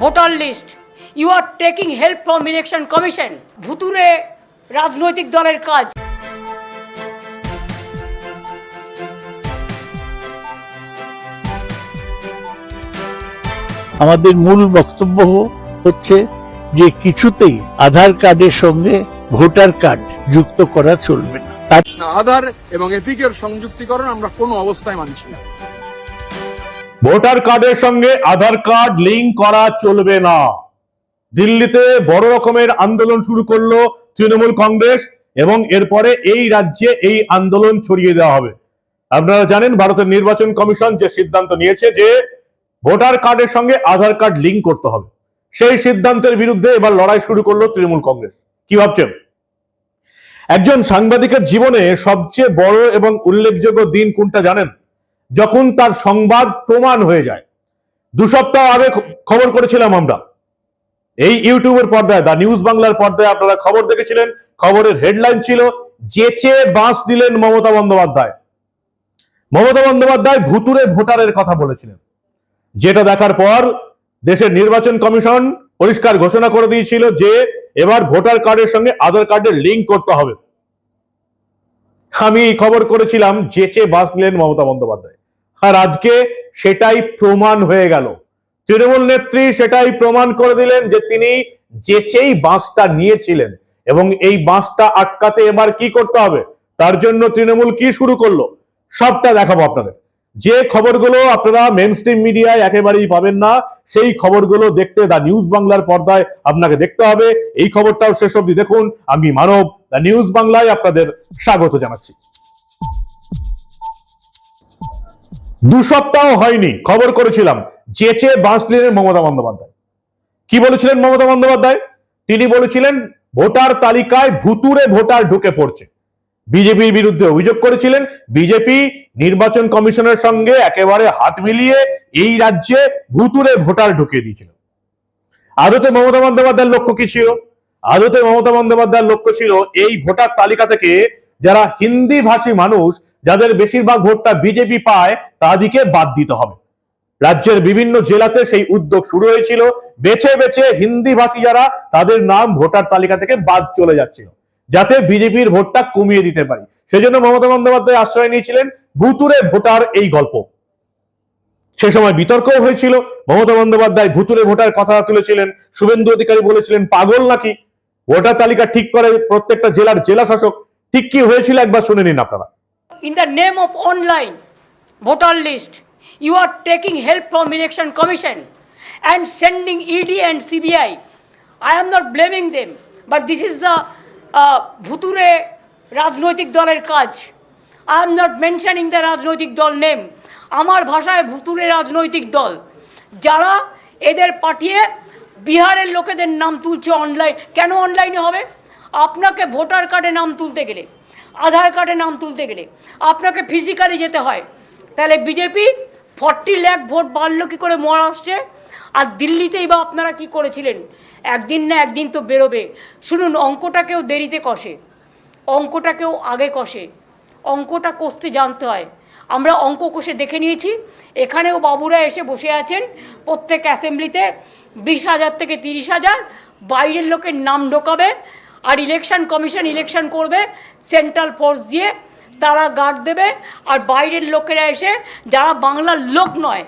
Voter list. You are taking help from election commission ভুতুরে রাজনৈতিক দলের কাজ। আমাদের মূল বক্তব্য হচ্ছে যে কিছুতেই আধার কার্ডের সঙ্গে ভোটার কার্ড যুক্ত করা চলবে না। আধার এবং এপিকের সংযুক্তিকরণ আমরা কোনো অবস্থায় মানছি না। ভোটার কার্ডের সঙ্গে আধার কার্ড লিঙ্ক করা চলবে না। দিল্লিতে বড় রকমের আন্দোলন শুরু করল তৃণমূল কংগ্রেস এবং এরপরে এই রাজ্যে এই আন্দোলন ছড়িয়ে দেওয়া হবে। আপনারা জানেন ভারতের নির্বাচন কমিশন যে সিদ্ধান্ত নিয়েছে যে ভোটার কার্ডের সঙ্গে আধার কার্ড লিঙ্ক করতে হবে। সেই সিদ্ধান্তের বিরুদ্ধে এবার লড়াই শুরু করল তৃণমূল কংগ্রেস। কি ভাবছেন? একজন সাংবাদিকের জীবনে সবচেয়ে বড় এবং উল্লেখযোগ্য দিন কোনটা জানেন? যখন তার সংবাদ প্রমাণ হয়ে যায়। দু সপ্তাহ আগে খবর করেছিলাম আমরা। এই ইউটিউবের পর্দায়, দা নিউজ বাংলার পর্দায় আপনারা খবর দেখেছিলেন। খবরের হেডলাইন ছিল যেচে বাঁশ দিলেন মমতা বন্দ্যোপাধ্যায়। মমতা বন্দ্যোপাধ্যায় ভুতুরে ভোটারের কথা বলেছিলেন। যেটা দেখার পর দেশের নির্বাচন কমিশন পরিষ্কার ঘোষণা করে দিয়েছিল যে, এবার ভোটার কার্ডের সঙ্গে আধার কার্ডের লিঙ্ক করতে হবে। আমি খবর করেছিলাম যেচে বাস নিলেন মমতা বন্দ্যোপাধ্যায়। আর আজকে সেটাই প্রমাণ হয়ে গেল। তৃণমূল নেত্রী সেটাই প্রমাণ করে দিলেন যে তিনি যেচেই বাঁশটা নিয়েছিলেন এবং এই বাঁশটা আটকাতে এবার কি করতে হবে? তার জন্য তৃণমূল কি শুরু করল? সবটা দেখাবো আপনাদের। যে খবরগুলো আপনারা মেন স্ট্রিম মিডিয়ায় একেবারেই পাবেন না, সেই খবরগুলো দেখতে দা নিউজ বাংলার পর্দায় আপনাকে দেখতে হবে। এই খবরটাও শেষ অবধি দেখুন। আমি মানব দা নিউজ বাংলায় আপনাদের স্বাগত জানাচ্ছি। দু সপ্তাহ হয়নি, খবর করেছিলাম। চেচে বাঁশলেনের মমতা বন্দ্যোপাধ্যায়। কি বলেছিলেন মমতা বন্দ্যোপাধ্যায়? তিনি বলেছিলেন, ভোটার তালিকায় ভুতুরে ভোটার ঢুকে পড়ছে। বিজেপির বিরুদ্ধে অভিযোগ করেছিলেন, বিজেপি নির্বাচন কমিশনের সঙ্গে একেবারে হাত মিলিয়ে এই রাজ্যে ভুতুরে ভোটার ঢুকিয়ে দিয়েছিল। আদতে মমতা বন্দ্যোপাধ্যায়ের লক্ষ্য কি ছিল? আদতে মমতা বন্দ্যোপাধ্যায়ের লক্ষ্য ছিল, এই ভোটার তালিকা থেকে যারা হিন্দি ভাষী মানুষ যাদের বেশিরভাগ ভোটটা বিজেপি পায়, তাদেরকে বাদ দিতে হবে। রাজ্যের বিভিন্ন জেলাতে সেই উদ্যোগ শুরু হয়েছিল। বেছে বেছে হিন্দি ভাষী যারা, তাদের নাম ভোটার তালিকা থেকে বাদ চলে যাচ্ছিল, যাতে বিজেপির ভোটটা কমিয়ে দিতে পারি। সেজন্য মমতা বন্দ্যোপাধ্যায় আশ্রয় নিয়েছিলেন ভুতুরে ভোটার এই গল্প। সে সময় বিতর্কও হয়েছিল। মমতা বন্দ্যোপাধ্যায় ভুতুরে ভোটার কথা তুলেছিলেন। শুভেন্দু অধিকারী বলেছিলেন, পাগল নাকি? ভোটার তালিকা ঠিক করে প্রত্যেকটা জেলার জেলা শাসক ঠিক কি হয়েছিল একবার শুনে নিন আপনারা। In the name of online voter list you are taking help from election commission and sending ed and cbi i am not blaming them but this is the uh, ভুতুরে রাজনৈতিক দলের কাজ I am not mentioning the রাজনৈতিক দল name আমার ভাষায় ভুতুরে রাজনৈতিক দল যারা এদের পাঠিয়ে বিহারের লোকেদের নাম তুলছে অনলাইন কেন অনলাইনে হবে আপনাকে ভোটার কার্ডে নাম তুলতে গেলে আধার কার্ডে নাম তুলতে গেলে। আপনাকে ফিজিক্যালি যেতে হয়। তাহলে বিজেপি ফর্টি ল্যাক ভোট বাড়লো কী করে মহারাষ্ট্রে? আর দিল্লিতেই বা আপনারা কি করেছিলেন? একদিন না একদিন তো বেরোবে। শুনুন অঙ্কটাকেও দেরিতে কষে। অঙ্কটাকেও আগে কষে। অঙ্কটা কষতে জানতে হয়। আমরা অঙ্ক কষে দেখে নিয়েছি। এখানেও বাবুরা এসে বসে আছেন প্রত্যেক অ্যাসেম্বলিতে বিশ হাজার থেকে তিরিশ হাজার। বাইরের লোকের নাম ঢোকাবে। আর ইলেকশন কমিশন ইলেকশন করবে সেন্ট্রাল ফোর্স দিয়ে তারা গার্ড দেবে। আর বাইরের লোকেরা এসে, যারা বাংলার লোক নয়,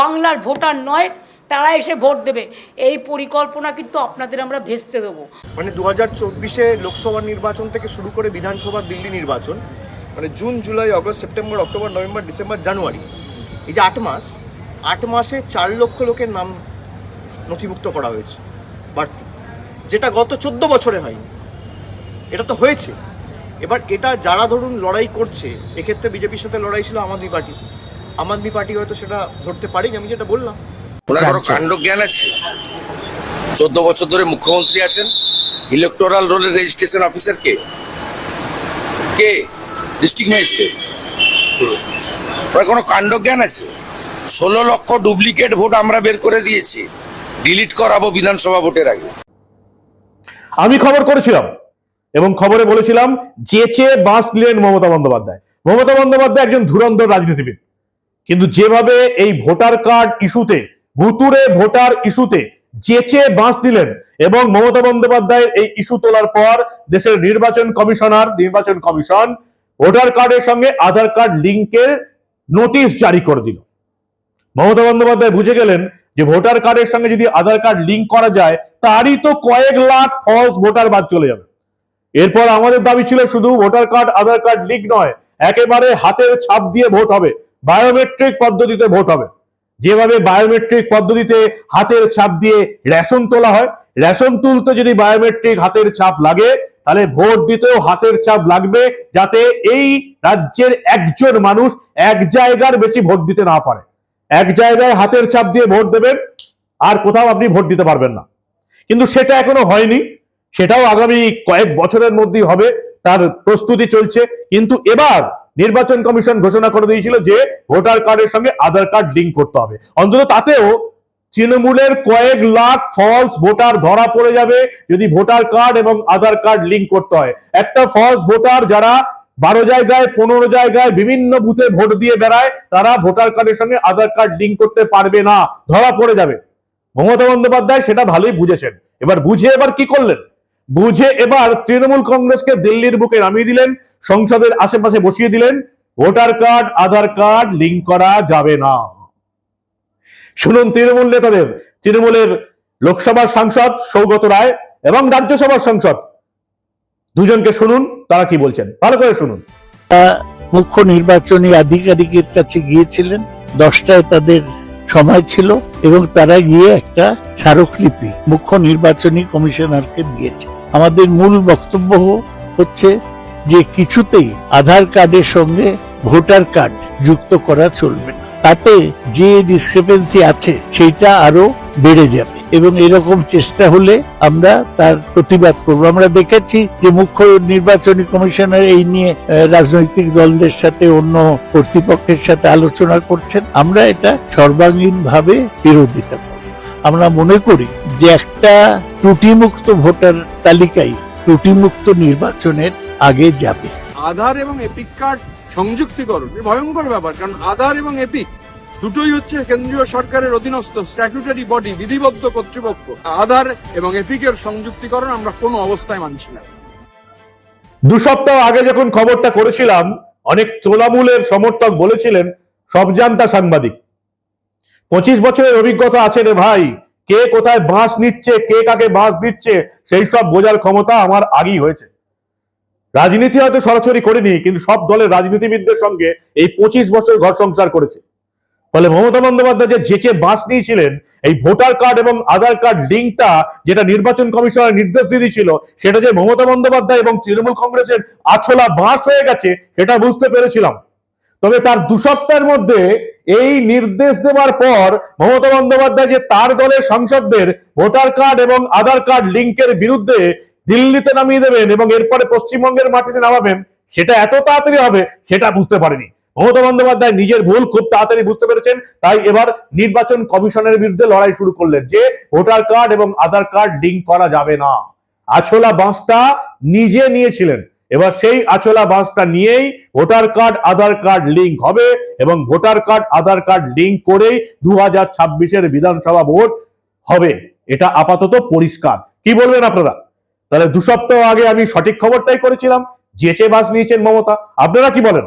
বাংলার ভোটার নয়, তারা এসে ভোট দেবে। এই পরিকল্পনা কিন্তু আপনাদের আমরা ভেস্তে দেবো। মানে দু হাজার চব্বিশে লোকসভা নির্বাচন থেকে শুরু করে বিধানসভা দিল্লি নির্বাচন মানে June, July August September, October, November, December, January, এই যে আট মাস, আট মাসে চার লক্ষ লোকের নাম নথিভুক্ত করা হয়েছে বাড়তি, যেটা গত চোদ্দ বছরে হয়নি। এটা তো হয়েছে। এবার এটা যারা ধরুন লড়াই করছে এক্ষেত্রে বিজেপির সাথে লড়াই ছিল আম আদমি পার্টি। আম আদমি পার্টি হয়তো সেটা ধরতে পারেনি আমি যেটা বললাম। ওনার কোনো কাণ্ড জ্ঞান আছে? চোদ্দ বছর ধরে মুখ্যমন্ত্রী আছেন ইলেকটোরাল রোলের রেজিস্ট্রেশন অফিসার কে? কে? ডিস্ট্রিক্ট ম্যাজিস্ট্রেট ওনার কোনো কাণ্ড জ্ঞান আছে? ষোলো লক্ষ ডুপ্লিকেট ভোট আমরা বের করে দিয়েছি ডিলিট করাবো বিধানসভা ভোটের আগে। আমি খবর করেছিলাম এবং খবরে বলেছিলাম যেচে বাঁশ নিলেন মমতা বন্দ্যোপাধ্যায়। মমতা বন্দ্যোপাধ্যায় একজন ধুরন্ধর রাজনীতিবিদ। কিন্তু যেভাবে এই ভোটার কার্ড ইস্যুতে ভুতুরে ভোটার ইস্যুতে যেচে বাঁশ দিলেন এবং মমতা বন্দ্যোপাধ্যায়ের এই ইস্যু তোলার পর দেশের নির্বাচন কমিশনার, নির্বাচন কমিশন ভোটার কার্ডের সঙ্গে আধার কার্ড লিঙ্কের নোটিশ জারি করে দিল। মমতা বন্দ্যোপাধ্যায় বুঝে গেলেন যে ভোটার কার্ডের সঙ্গে যদি আধার কার্ড লিঙ্ক করা যায়, তারই তো কয়েক লাখ ফলস ভোটার বাদ চলে যাবে। এরপর আমাদের দাবি ছিল শুধু voter card, Aadhaar card, link নয়, একেবারে হাতের ছাপ দিয়ে ভোট হবে, বায়োমেট্রিক পদ্ধতিতে ভোট হবে। যেভাবে বায়োমেট্রিক পদ্ধতিতে হাতের ছাপ দিয়ে রেশন তোলা হয়, রেশন তুলতে যদি বায়োমেট্রিক হাতের ছাপ লাগে, তাহলে ভোট দিতেও হাতের ছাপ লাগবে, যাতে এই রাজ্যের একজন মানুষ এক জায়গার বেশি ভোট দিতে না পারে। এক জায়গায় হাতের ছাপ দিয়ে ভোট দেবেন, আর কোথাও আপনি ভোট দিতে পারবেন না। কিন্তু সেটা এখনও হয়নি। সেটাও আগামী কয়েক বছরের মধ্যেই হবে, তার প্রস্তুতি চলছে। কিন্তু এবার নির্বাচন কমিশন ঘোষণা করে দিয়েছিল যে ভোটার কার্ডের সঙ্গে আধার কার্ড লিঙ্ক করতে হবে। অন্তত তাতেও তৃণমূলের কয়েক লাখ ফলস ভোটার ধরা পড়ে যাবে যদি ভোটার কার্ড এবং আধার কার্ড লিঙ্ক করতে হয়। একটা ফলস ভোটার যারা বারো জায়গায়, পনেরো জায়গায় বিভিন্ন বুথে ভোট দিয়ে বেড়ায়, তারা ভোটার কার্ডের সঙ্গে আধার কার্ড লিঙ্ক করতে পারবে না, ধরা পড়ে যাবে। মমতা বন্দ্যোপাধ্যায় সেটা ভালোই বুঝেছেন। এবার বুঝে এবার কি করলেন? বুঝে এবার তৃণমূল কংগ্রেসকে দিল্লির বুকে নামিয়ে দিলেন, সংসদের আশেপাশে বসিয়ে দিলেন, voter card, Aadhaar card link করা যাবে না। শুনুন তৃণমূল নেতাদের, তৃণমূলের লোকসভার সাংসদ সৌগত রায় এবং রাজ্যসভার সাংসদ, দুজনকে শুনুন, তারা কি বলছেন? ভালো করে শুনুন। মুখ্য নির্বাচনী আধিকারিকের কাছে গিয়েছিলেন, দশটায় তাদের সময় ছিল এবং তারা গিয়ে একটা স্মারকলিপি, মুখ্য নির্বাচনী কমিশনারকে দিয়েছে। আমাদের মূল বক্তব্য হচ্ছে যে কিছুতেই আধার কার্ডের সঙ্গে ভোটার কার্ড যুক্ত করা চলবে না। তাতে যে ডিসক্রিপেন্সি আছে সেটা আরও বেড়ে যাবে। এবং এরকম চেষ্টা হলে আমরা তার প্রতিবাদ করব। আমরা দেখেছি যে মুখ্য নির্বাচনী কমিশনার এই নিয়ে রাজনৈতিক দলদের সাথে অন্য কর্তৃপক্ষের সাথে আলোচনা করছেন। আমরা এটা সর্বাঙ্গীন ভাবে বিরোধিতা করব। আমরা মনে করি যে একটা ত্রুটিমুক্ত ভোটার তালিকায় ত্রুটিমুক্ত নির্বাচনের আগে যাবে। আধার এবং এপিক কার্ড সংযুক্তিকরণ ভয়ঙ্কর ব্যাপার, কারণ আধার এবং এপিক দুটোই হচ্ছে কেন্দ্রীয় সরকারের অধীনস্থ স্ট্যাটুটারি বডি বিধিবদ্ধ কর্তৃপক্ষ। আধার এবং এপিকের সংযুক্তিকরণ আমরা কোনো অবস্থায় মানছি না। দু সপ্তাহ আগে যখন খবরটা করেছিলাম, অনেক তোলামূলের সমর্থক বলেছিলেন, সব জানতা সাংবাদিক। পঁচিশ বছরের অভিজ্ঞতা আছে রে ভাই, কে কোথায় বাঁশ নিচ্ছে, কে কাকে বাঁশ দিচ্ছে, সেই সব বোঝার ক্ষমতা আমার আগেই হয়েছে। রাজনীতি হয়তো সরাসরি করিনি, কিন্তু সব দলের রাজনীতিবিদদের সঙ্গে এই পঁচিশ বছর ঘর সংসার করেছে। ফলে মমতা বন্দ্যোপাধ্যায় যে যেচে বাঁশ নিয়েছিলেন, এই ভোটার কার্ড এবং আধার কার্ড লিঙ্কটা যেটা নির্বাচন কমিশনের নির্দেশ দিয়ে দিয়েছিল, সেটা যে মমতা বন্দ্যোপাধ্যায় এবং তৃণমূল কংগ্রেসের আছলা বাঁশ হয়ে গেছে, সেটা বুঝতে পেরেছিলাম। তবে তার দু সপ্তাহের মধ্যে এই নির্দেশ দেওয়ার পর মমতা বন্দ্যোপাধ্যায় যে তার দলের সাংসদদের ভোটার কার্ড এবং আধার কার্ড লিঙ্কের বিরুদ্ধে দিল্লিতে নামিয়ে দেবেন এবং এরপরে পশ্চিমবঙ্গের মাটিতে নামাবেন, সেটা এত তাড়াতাড়ি হবে, সেটা বুঝতে পারেনি। মমতা বন্দ্যোপাধ্যায় নিজের ভুল খুব তাড়াতাড়ি বুঝতে পেরেছেন, তাই এবার নির্বাচন কমিশনের বিরুদ্ধে লড়াই শুরু করলেন যে ভোটার কার্ড এবং আধার কার্ড লিঙ্ক করা যাবে না। আছলা বাঁশটা নিজে নিয়েছিলেন, এবার সেই আছলা বাঁশটা নিয়েই voter card, Aadhaar card link হবে এবং voter card, Aadhaar card link করেই দু হাজার ছাব্বিশের বিধানসভা ভোট হবে। এটা আপাতত পরিষ্কার। কি বলবেন আপনারা? তাহলে দু সপ্তাহ আগে আমি সঠিক খবরটাই করেছিলাম যেচে বাস নিয়েছেন মমতা, আপনারা কি বলেন?